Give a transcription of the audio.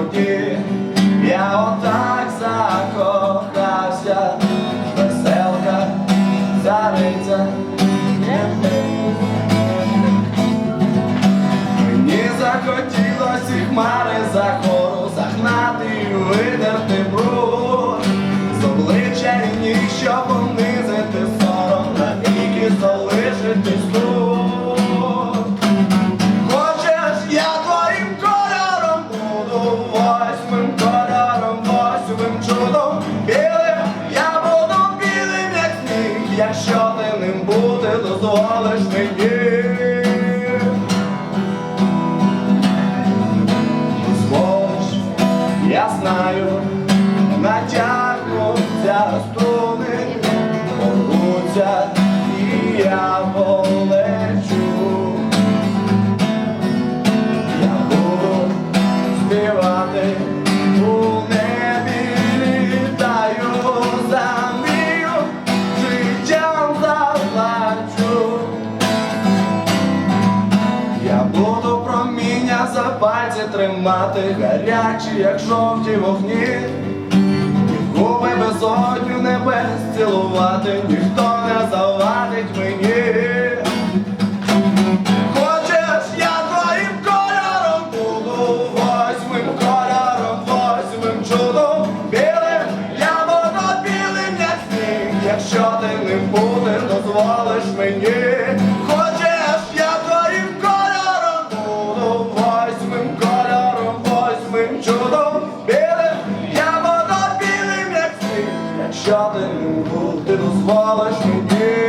тоді я отак закохався, веселка цариця. Мені захотілось і хмари захотіли. Якщо ти ним бути дозволиш мені. Сволоч, я знаю, натягнуться струни, порвуться, і я проміння за пальці тримати, гарячі, як жовті вогні, і губи безодню небес цілувати, ніхто не завадить мені. Хочеш, я твоїм кольором буду восьмим кольором, восьмим чудом білим, я білим, як сніг, якщо ти ним будеш, дозволиш мені. Як ти дозволиш мені.